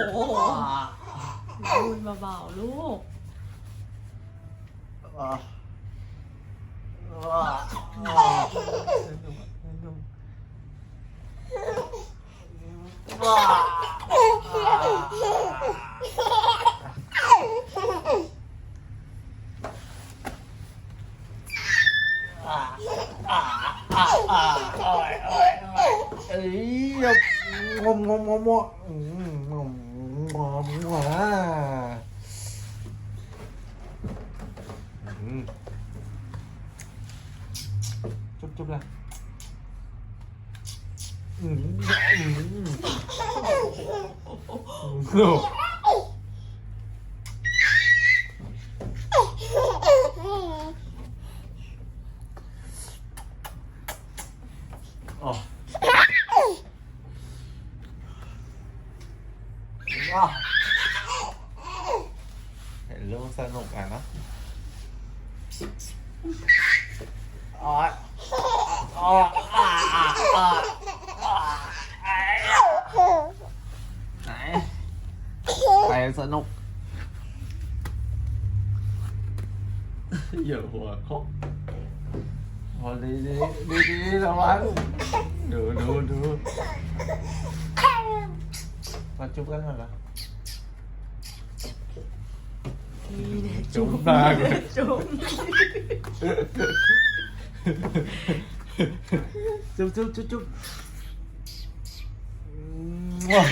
โอ้โอ้ยโอ้ยเอ้ยงมงมงมงมอืมงมงม งมอ่าอืมจุ๊บจุ๊บ เลยอืมอืมโอ้อ๋อว้าวเห็นเรื่องสนุกอะนะอ๋ออ๋ออ่าอ่าอ่าอ่าไหนไปสนุกอย่าหัวเขาพอดีดีดีดีระวังดูดูดู มาจุ๊บกันหน่อยละนี่เนี่ยจุ๊บหน้าเลยจุ๊บจุ๊บจุ๊บจุ๊บจุ๊บว้าว